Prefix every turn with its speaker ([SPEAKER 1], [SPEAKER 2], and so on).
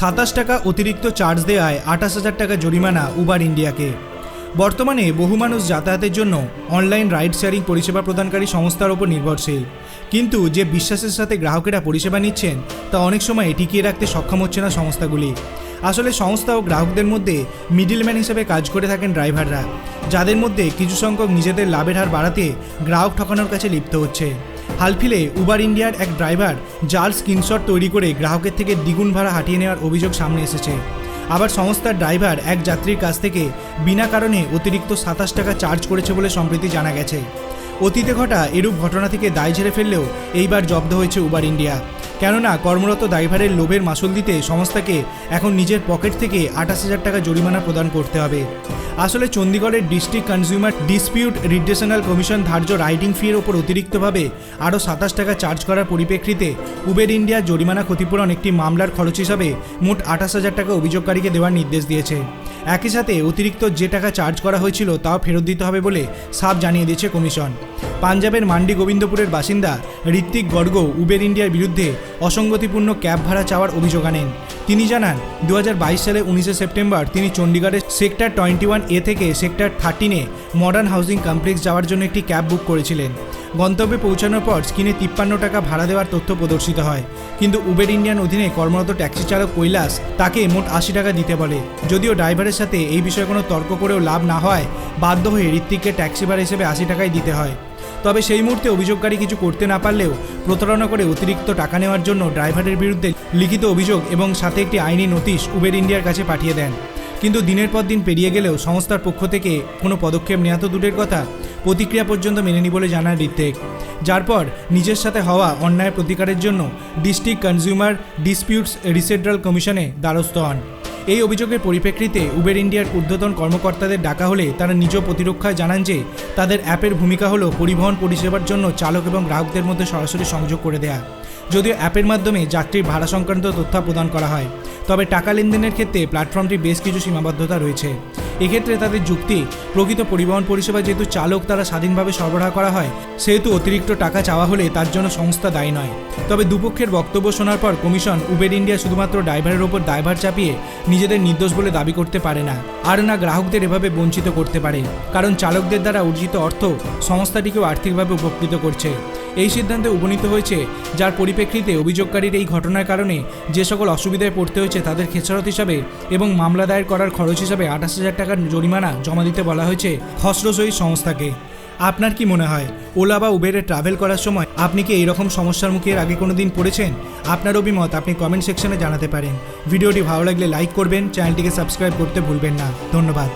[SPEAKER 1] সাতাশ টাকা অতিরিক্ত চার্জ দেওয়ায় আঠাশ হাজার টাকা জরিমানা উবার ইন্ডিয়াকে। বর্তমানে বহু মানুষ যাতায়াতের জন্য অনলাইন রাইড শেয়ারিং পরিষেবা প্রদানকারী সংস্থার ওপর নির্ভরশীল। কিন্তু যে বিশ্বাসের সাথে গ্রাহকেরা পরিষেবা নিচ্ছেন, তা অনেক সময় টিকিয়ে রাখতে সক্ষম হচ্ছে না সংস্থাগুলি। আসলে সংস্থা ও গ্রাহকদের মধ্যে মিডিলম্যান হিসেবে কাজ করে থাকেন ড্রাইভাররা যাদের মধ্যে কিছু সংখ্যক নিজেদের লাভের হার বাড়াতে গ্রাহক ঠকানোর কাছে লিপ্ত হচ্ছে। হালফিলে উবার ইন্ডিয়ার এক ড্রাইভার জাল স্ক্রিনশট তৈরি করে গ্রাহকের থেকে দ্বিগুণ ভাড়া হাঁটিয়ে নেওয়ার অভিযোগ সামনে এসেছে। আবার সংস্থার ড্রাইভার এক যাত্রীর কাছ থেকে বিনা কারণে অতিরিক্ত সাতাশ টাকা চার্জ করেছে বলে সম্প্রতি জানা গেছে। অতীতে ঘটা এরূপ ঘটনা থেকে দায় ঝেড়ে ফেললেও এইবার জব্দ হয়েছে উবার ইন্ডিয়া কেননা কর্মরত ড্রাইভারের লোভের মাসুল দিতে সংস্থাকে এখন নিজের পকেট থেকে আঠাশ হাজার টাকা জরিমানা প্রদান করতে হবে। আসলে চণ্ডীগড়ের district consumer dispute redressal commission ধার্য রাইডিং ফির ওপর অতিরিক্তভাবে আরও সাতাশ টাকা চার্জ করার পরিপ্রেক্ষিতে উবের ইন্ডিয়া জরিমানা ক্ষতিপূরণ একটি মামলার খরচ হিসাবে মোট আঠাশ হাজার টাকা অভিযোগকারীকে দেওয়ার নির্দেশ দিয়েছে। একই সাথে অতিরিক্ত যে টাকা চার্জ করা হয়েছিল তাও ফেরত দিতে হবে বলে সাফ জানিয়ে দিয়েছে কমিশন। পাঞ্জাবের মান্ডি গোবিন্দপুরের বাসিন্দা ঋত্বিক গর্গ উবের ইন্ডিয়ার বিরুদ্ধে অসঙ্গতিপূর্ণ ক্যাব ভাড়া চাওয়ার অভিযোগ আনেন। তিনি জানান দু হাজার বাইশ সালে উনিশে সেপ্টেম্বর তিনি চণ্ডীগড়ের সেক্টর টোয়েন্টি ওয়ান এ থেকে সেক্টর থার্টিনে মডার্ন হাউজিং কমপ্লেক্স যাওয়ার জন্য একটি ক্যাব বুক করেছিলেন। গন্তব্যে পৌঁছানোর পর স্ক্রিনে তিপ্পান্ন টাকা ভাড়া দেওয়ার তথ্য প্রদর্শিত হয়। কিন্তু উবের ইন্ডিয়ান অধীনে কর্মরত ট্যাক্সি চালক কৈলাস তাকে মোট আশি টাকা দিতে বলে। যদিও ড্রাইভারের সাথে এই বিষয়ে কোনো তর্ক করেও লাভ না হয় বাধ্য হয়ে ঋত্বিককে ট্যাক্সি ভাড়া হিসেবে আশি টাকাই দিতে হয়। তবে সেই মুহূর্তে অভিযোগকারী কিছু করতে না পারলেও প্রতারণা করে অতিরিক্ত টাকা নেওয়ার জন্য ড্রাইভারের বিরুদ্ধে লিখিত অভিযোগ এবং সাথে একটি আইনি নোটিশ উবের ইন্ডিয়ার কাছে পাঠিয়ে দেন। কিন্তু দিনের পর দিন পেরিয়ে গেলেও সংস্থার পক্ষ থেকে কোনো পদক্ষেপ নেওয়া তো দূরের কথা, প্রতিক্রিয়া পর্যন্ত মেনেনি বলে জানান ঋত্বিক যার পর নিজের সাথে হওয়া অন্যায় প্রতিকারের জন্য ডিস্ট্রিক্ট কনজিউমার ডিসপিউটস রিসেড্রাল কমিশনে দ্বারস্থ হন। এই অভিযোগের পরিপ্রেক্ষিতে উবের ইন্ডিয়ার ঊর্ধ্বতন কর্মকর্তাদের ডাকা হলে তারা নিজ প্রতিরক্ষায় জানান যে তাদের অ্যাপের ভূমিকা হলো পরিবহন পরিষেবার জন্য চালক এবং গ্রাহকদের মধ্যে সরাসরি সংযোগ করে দেয়া। যদিও অ্যাপের মাধ্যমে যাত্রীর ভাড়া সংক্রান্ত তথ্য প্রদান করা হয়, তবে টাকা লেনদেনের ক্ষেত্রে প্ল্যাটফর্মটি বেশ কিছু সীমাবদ্ধতা রয়েছে। এক্ষেত্রে তাদের যুক্তি, প্রকৃত পরিবহন পরিষেবা যেহেতু চালক তারা স্বাধীনভাবে সরবরাহ করা হয়, সেহেতু অতিরিক্ত টাকা চাওয়া হলে তার জন্য সংস্থা দায়ী নয়। তবে দুপক্ষের বক্তব্য শোনার পর কমিশন উবের ইন্ডিয়া শুধুমাত্র ড্রাইভারের ওপর দায়ভার চাপিয়ে নিজেদের নির্দোষ বলে দাবি করতে পারে না। আর না গ্রাহকদের এভাবে বঞ্চিত করতে পারে, কারণ চালকদের দ্বারা অর্জিত অর্থ সংস্থাটিকেও আর্থিকভাবে উপকৃত করছে। এই সিদ্ধান্তে উপনীত হয়েছে, যার পরিপ্রেক্ষিতে অভিযোগকারীর এই ঘটনার কারণে যে সকল অসুবিধায় পড়তে হয়েছে তাদের খেসারত হিসাবে এবং মামলা দায়ের করার খরচ হিসাবে আঠাশ হাজার টাকার জরিমানা জমা দিতে বলা হয়েছে খসড়োসই সংস্থাকে। আপনার কি মনে হয়, ওলা বা উবেরে ট্রাভেল করার সময় আপনি কি এইরকম সমস্যার মুখে আগে কোনো দিন পড়েছেন? আপনার অভিমত আপনি কমেন্ট সেকশনে জানাতে পারেন। ভিডিওটি ভালো লাগলে লাইক করবেন চ্যানেলটিকে সাবস্ক্রাইব করতে ভুলবেন না। ধন্যবাদ।